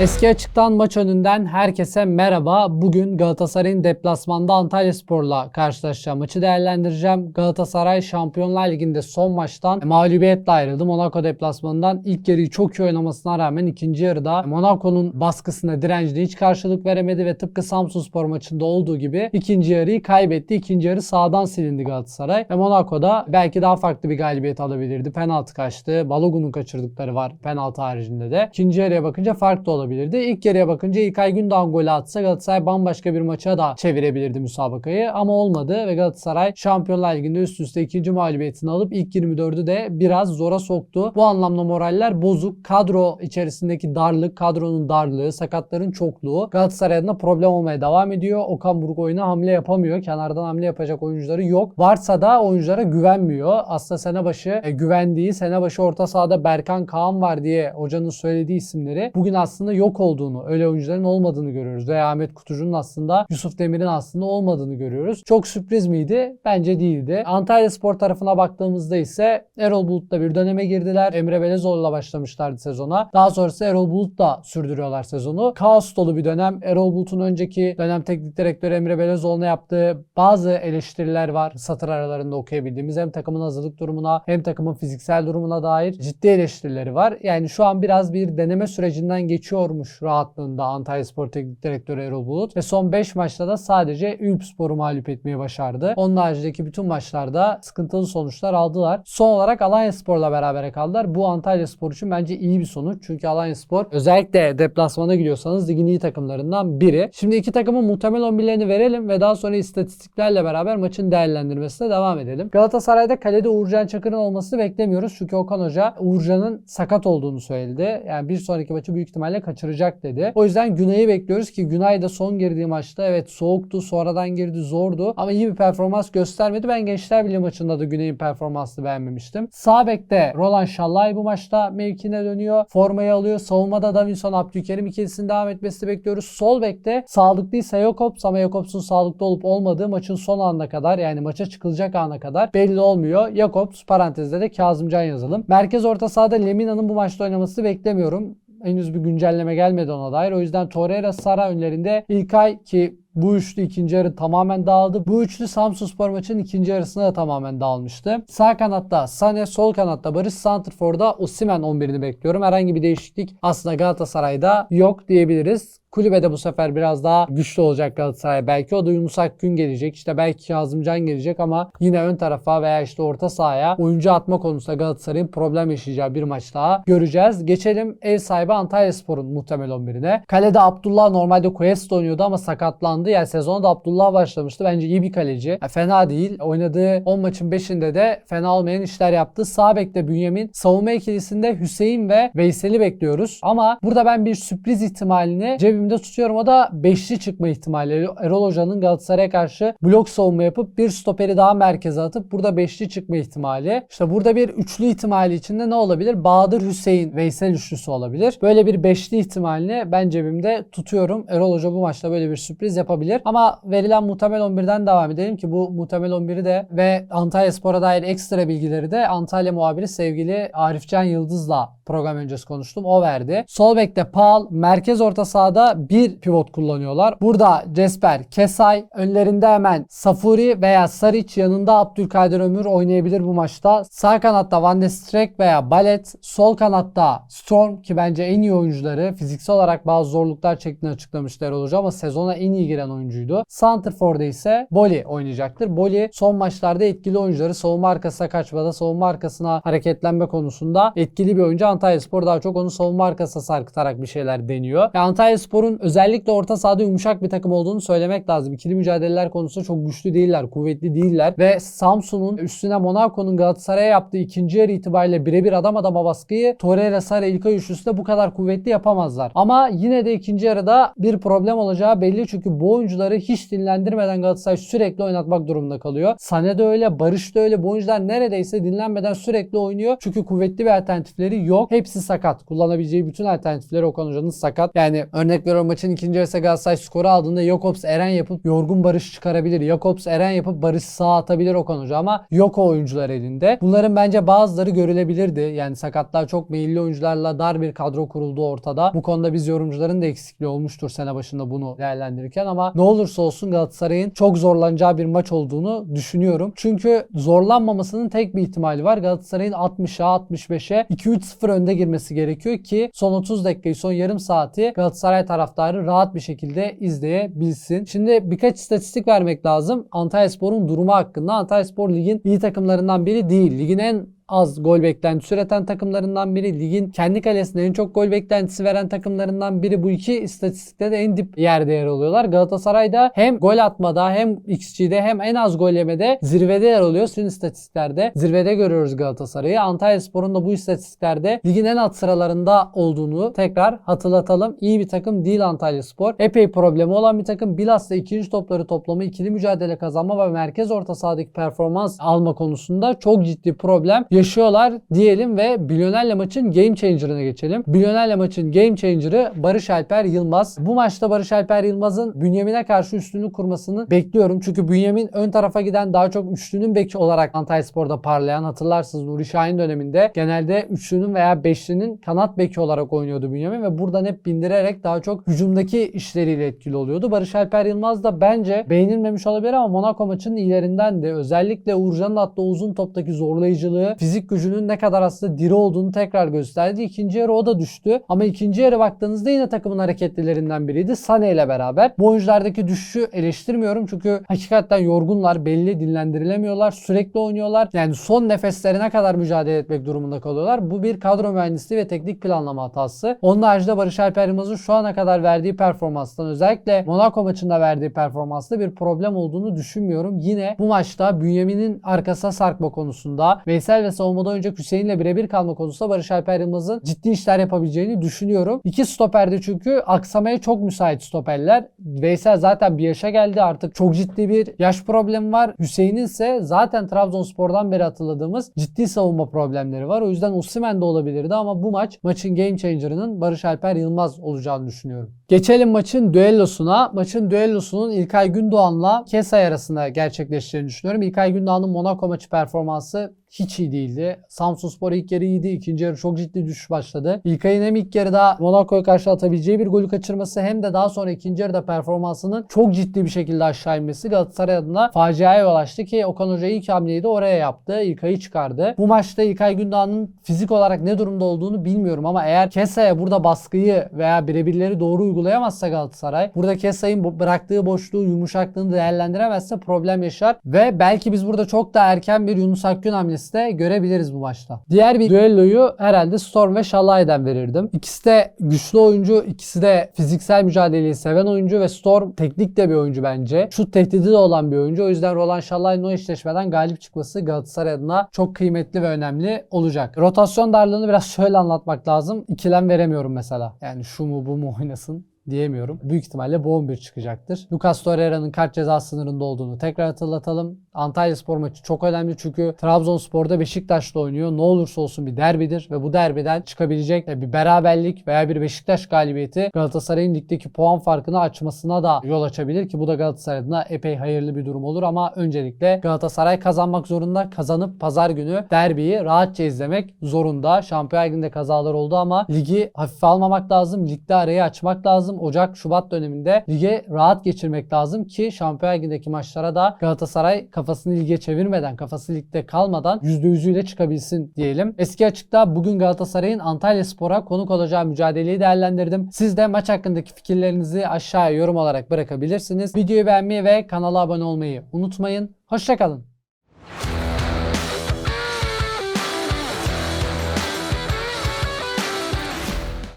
Eski açıktan maç önünden herkese merhaba. Bugün Galatasaray'ın deplasmanda Antalya Spor'la karşılaşacağı maçı değerlendireceğim. Galatasaray Şampiyonlar Ligi'nde son maçtan mağlubiyetle ayrıldı. Monaco deplasmanından ilk yarıyı çok iyi oynamasına rağmen ikinci yarıda Monaco'nun baskısına direncine hiç karşılık veremedi ve tıpkı Samsun Spor maçında olduğu gibi ikinci yarıyı kaybetti. İkinci yarı sağdan silindi Galatasaray ve Monaco'da belki daha farklı bir galibiyet alabilirdi. Penaltı kaçtı. Balogun'un kaçırdıkları var penaltı haricinde de. İkinci yarıya bakınca farklı olabilirdi. İlk yarıya bakınca İlkay Gündoğan golü atsa Galatasaray bambaşka bir maça da çevirebilirdi müsabakayı ama olmadı ve Galatasaray Şampiyonlar Ligi'nde üst üste ikinci mağlubiyetini alıp ilk 24'ü de biraz zora soktu. Bu anlamda moraller bozuk. Kadro içerisindeki darlık, kadronun darlığı, sakatların çokluğu Galatasaray adına problem olmaya devam ediyor. Okan Buruk oyuna hamle yapamıyor. Kenardan hamle yapacak oyuncuları yok. Varsa da oyunculara güvenmiyor. Aslında sene başı e, güvendiği, sene başı orta sahada Berkan Kaan var diye hocanın söylediği isimleri bugün aslında yok olduğunu, öyle oyuncuların olmadığını görüyoruz. Veya Ahmet Kutucu'nun aslında Yusuf Demir'in aslında olmadığını görüyoruz. Çok sürpriz miydi? Bence değildi. Antalya Spor tarafına baktığımızda ise Erol Bulut'la bir döneme girdiler. Emre Belezoğlu'la başlamışlardı sezona. Daha sonrası Erol Bulut'la sürdürüyorlar sezonu. Kaos dolu bir dönem. Erol Bulut'un önceki dönem teknik direktörü Emre Belezoğlu'na yaptığı bazı eleştiriler var. Satır aralarında okuyabildiğimiz hem takımın hazırlık durumuna hem takımın fiziksel durumuna dair ciddi eleştirileri var. Yani şu an biraz bir deneme sürecinden geçiyormuş rahatlığında Antalya Spor Teknik Direktörü Erol Bulut ve son 5 maçta da sadece Ülp Spor'u mağlup etmeyi başardı. Onun haricindeki bütün maçlarda sıkıntılı sonuçlar aldılar. Son olarak Alanya Spor'la beraber kaldılar. Bu Antalya Spor için bence iyi bir sonuç. Çünkü Alanya Spor özellikle deplasmana gidiyorsanız ligin iyi takımlarından biri. Şimdi iki takımın muhtemel 11'lerini verelim ve daha sonra istatistiklerle beraber maçın değerlendirmesine devam edelim. Galatasaray'da kalede Uğurcan Çakır'ın olmasını beklemiyoruz. Çünkü Okan Hoca Uğurcan'ın sakat olduğunu söyledi. Yani bir sonraki maçı büyük ihtimalle kaçıracak dedi. O yüzden Günay'ı bekliyoruz ki Günay da son girdiği maçta evet soğuktu, sonradan girdi, zordu ama iyi bir performans göstermedi. Ben Gençler Birliği maçında da Günay'ın performansını beğenmemiştim. Sağ bekte Roland Şallay bu maçta mevkine dönüyor. Formayı alıyor. Savunmada Davinson Abdülkerim ikilisinin devam etmesini bekliyoruz. Sol bekte sağlıklıysa Jakobs ama Jakobs'un sağlıklı olup olmadığı maçın son anına kadar yani maça çıkılacak ana kadar belli olmuyor. Jakobs parantezde de Kazımcan yazalım. Merkez orta sahada Lemina'nın bu maçta oynamasını beklemiyorum henüz bir güncelleme gelmedi ona dair. O yüzden Torreira Sara önlerinde İlkay ki bu üçlü ikinci yarı tamamen dağıldı. Bu üçlü Samsun Spor maçının ikinci yarısında da tamamen dağılmıştı. Sağ kanatta Sane, sol kanatta Barış Santrfor'da Osimhen 11'ini bekliyorum. Herhangi bir değişiklik aslında Galatasaray'da yok diyebiliriz. Kulübede bu sefer biraz daha güçlü olacak Galatasaray. Belki o da Yunus Akgün gelecek. İşte belki Kazımcan gelecek ama yine ön tarafa veya işte orta sahaya oyuncu atma konusunda Galatasaray'ın problem yaşayacağı bir maç daha göreceğiz. Geçelim ev sahibi Antalya Spor'un muhtemel 11'ine. Kalede Abdullah normalde Cuesta oynuyordu ama sakatlandı. Yani sezonu da Abdullah başlamıştı. Bence iyi bir kaleci. Yani fena değil. Oynadığı 10 maçın 5'inde de fena olmayan işler yaptı. Sağ bekte Bünyamin. Savunma ikilisinde Hüseyin ve Veysel'i bekliyoruz. Ama burada ben bir sürpriz ihtimalini cebimde tutuyorum. O da beşli çıkma ihtimali. Erol Hoca'nın Galatasaray'a karşı blok savunma yapıp bir stoperi daha merkeze atıp burada beşli çıkma ihtimali. İşte burada bir üçlü ihtimali içinde ne olabilir? Bahadır Hüseyin Veysel üçlüsü olabilir. Böyle bir beşli ihtimalini ben cebimde tutuyorum. Erol Hoca bu maçta böyle bir sürpriz yapabilir. Ama verilen muhtemel 11'den devam edelim ki bu muhtemel 11'i de ve Antalya Spor'a dair ekstra bilgileri de Antalya muhabiri sevgili Arifcan Yıldız'la program öncesi konuştum. O verdi. Sol bekte Paul, merkez orta sahada bir pivot kullanıyorlar. Burada Jesper, Kesay, önlerinde hemen Safuri veya Saric yanında Abdülkadir Ömür oynayabilir bu maçta. Sağ kanatta Van de Streek veya Ballet, sol kanatta Storm ki bence en iyi oyuncuları fiziksel olarak bazı zorluklar çektiğini açıklamıştı Erol Hoca ama sezona en iyi giren oyuncuydu. Santrfor'da ise Boli oynayacaktır. Boli son maçlarda etkili oyuncuları savunma arkasına kaçmada, savunma arkasına hareketlenme konusunda etkili bir oyuncu. Antalya Spor daha çok onu savunma arkasına sarkıtarak bir şeyler deniyor. Ve Antalya Spor'un özellikle orta sahada yumuşak bir takım olduğunu söylemek lazım. İkili mücadeleler konusunda çok güçlü değiller, kuvvetli değiller. Ve Samsun'un üstüne Monaco'nun Galatasaray'a yaptığı ikinci yarı itibariyle birebir adam adama baskıyı Torreira, Sara, İlkay üçlüsü de bu kadar kuvvetli yapamazlar. Ama yine de ikinci yarıda bir problem olacağı belli çünkü bu oyuncuları hiç dinlendirmeden Galatasaray sürekli oynatmak durumunda kalıyor. Sane de öyle, Barış da öyle. Bu oyuncular neredeyse dinlenmeden sürekli oynuyor. Çünkü kuvvetli bir alternatifleri yok. Hepsi sakat. Kullanabileceği bütün alternatifleri Okan Hoca'nın sakat. Yani örnek veriyorum maçın ikinci yarısı Galatasaray skoru aldığında Jakobs Eren yapıp yorgun Barış çıkarabilir. Jakobs Eren yapıp Barış sağ atabilir Okan Hoca ama yok o oyuncular elinde. Bunların bence bazıları görülebilirdi. Yani sakatlar çok meyilli oyuncularla dar bir kadro kuruldu ortada. Bu konuda biz yorumcuların da eksikliği olmuştur sene başında bunu değerlendirirken ama ne olursa olsun Galatasaray'ın çok zorlanacağı bir maç olduğunu düşünüyorum. Çünkü zorlanmamasının tek bir ihtimali var. Galatasaray'ın 60'a 65'e 2-3-0 önde girmesi gerekiyor ki son 30 dakikayı son yarım saati Galatasaray taraftarı rahat bir şekilde izleyebilsin. Şimdi birkaç istatistik vermek lazım. Antalyaspor'un durumu hakkında. Antalyaspor ligin iyi takımlarından biri değil. Ligin en az gol beklentisi üreten takımlarından biri. Ligin kendi kalesinde en çok gol beklentisi veren takımlarından biri. Bu iki istatistikte de en dip yerde yer alıyorlar. Galatasaray'da hem gol atmada hem XG'de hem en az gol yemede zirvede yer alıyor. Tüm istatistiklerde zirvede görüyoruz Galatasaray'ı. Antalyaspor'un da bu istatistiklerde ligin en alt sıralarında olduğunu tekrar hatırlatalım. İyi bir takım değil Antalyaspor. Epey problemi olan bir takım. Bilhassa ikinci topları toplama, ikili mücadele kazanma ve merkez orta sahadaki performans alma konusunda çok ciddi problem yaşıyorlar diyelim ve Bilyoner'le maçın game changer'ına geçelim. Bilyoner'le maçın game changer'ı Barış Alper Yılmaz. Bu maçta Barış Alper Yılmaz'ın Bünyamin'e karşı üstünlük kurmasını bekliyorum. Çünkü Bünyamin ön tarafa giden daha çok üçlünün beki olarak Antalyaspor'da parlayan hatırlarsınız Nuri Şahin döneminde genelde üçlünün veya beşlinin kanat beki olarak oynuyordu Bünyamin ve buradan hep bindirerek daha çok hücumdaki işleriyle etkili oluyordu. Barış Alper Yılmaz da bence beğenilmemiş olabilir ama Monaco maçının iyilerinden de özellikle Uğurcan'ın attığı uzun toptaki zorlayıcılığı, fizik gücünün ne kadar aslında diri olduğunu tekrar gösterdi. İkinci yarı o da düştü. Ama ikinci yarı baktığınızda yine takımın hareketlilerinden biriydi. Sane ile beraber. Bu oyunculardaki düşüşü eleştirmiyorum. Çünkü hakikaten yorgunlar. Belli dinlendirilemiyorlar. Sürekli oynuyorlar. Yani son nefeslerine kadar mücadele etmek durumunda kalıyorlar. Bu bir kadro mühendisliği ve teknik planlama hatası. Onun haricinde Barış Alper Yılmaz'ın şu ana kadar verdiği performanstan özellikle Monaco maçında verdiği performansta bir problem olduğunu düşünmüyorum. Yine bu maçta Bünyamin'in arkasına sarkma konusunda Veysel ve savunmada oynayacak Hüseyin'le birebir kalma konusunda Barış Alper Yılmaz'ın ciddi işler yapabileceğini düşünüyorum. İki stoperde çünkü aksamaya çok müsait stoperler. Veysel zaten bir yaşa geldi artık çok ciddi bir yaş problemi var. Hüseyin'in ise zaten Trabzonspor'dan beri hatırladığımız ciddi savunma problemleri var. O yüzden Osimhen de olabilirdi ama bu maç maçın game changer'ının Barış Alper Yılmaz olacağını düşünüyorum. Geçelim maçın düellosuna. Maçın düellosunun İlkay Gündoğan'la Kesay arasında gerçekleşeceğini düşünüyorum. İlkay Gündoğan'ın Monaco maçı performansı hiç iyi değildi. Samsun Spor ilk yarı iyiydi. İkinci yarı çok ciddi düşüş başladı. İlkay'ın hem ilk yarıda Monaco'ya karşı atabileceği bir golü kaçırması hem de daha sonra ikinci yarıda performansının çok ciddi bir şekilde aşağı inmesi Galatasaray adına faciaya yol açtı ki Okan Hoca ilk hamleyi de oraya yaptı. İlkay'ı çıkardı. Bu maçta İlkay Gündoğan'ın fizik olarak ne durumda olduğunu bilmiyorum ama eğer Kesa'ya burada baskıyı veya birebirleri doğru uygulayamazsa Galatasaray burada Kesa'nın bıraktığı boşluğu yumuşaklığını değerlendiremezse problem yaşar ve belki biz burada çok daha erken bir Yunus Akgün hamlesi de görebiliriz bu maçta. Diğer bir düelloyu herhalde Storm ve Şalay'den verirdim. İkisi de güçlü oyuncu, ikisi de fiziksel mücadeleyi seven oyuncu ve Storm teknik de bir oyuncu bence. Şut tehdidi de olan bir oyuncu. O yüzden Roland Şalay'ın o eşleşmeden galip çıkması Galatasaray adına çok kıymetli ve önemli olacak. Rotasyon darlığını biraz şöyle anlatmak lazım. İkilem veremiyorum mesela. Yani şu mu bu mu oynasın diyemiyorum. Büyük ihtimalle bu 11 çıkacaktır. Lucas Torreira'nın kart ceza sınırında olduğunu tekrar hatırlatalım. Antalya Spor maçı çok önemli çünkü Trabzonspor'da Beşiktaş'la oynuyor. Ne olursa olsun bir derbidir ve bu derbiden çıkabilecek bir beraberlik veya bir Beşiktaş galibiyeti Galatasaray'ın ligdeki puan farkını açmasına da yol açabilir ki bu da Galatasaray adına epey hayırlı bir durum olur ama öncelikle Galatasaray kazanmak zorunda. Kazanıp pazar günü derbiyi rahatça izlemek zorunda. Şampiyon Ligi'nde kazalar oldu ama ligi hafife almamak lazım. Ligde arayı açmak lazım. Ocak, Şubat döneminde lige rahat geçirmek lazım ki Şampiyon Ligi'ndeki maçlara da Galatasaray kafasını lige çevirmeden, kafası ligde kalmadan %100'üyle çıkabilsin diyelim. Eski açıkta bugün Galatasaray'ın Antalya Spor'a konuk olacağı mücadeleyi değerlendirdim. Siz de maç hakkındaki fikirlerinizi aşağıya yorum olarak bırakabilirsiniz. Videoyu beğenmeyi ve kanala abone olmayı unutmayın. Hoşçakalın.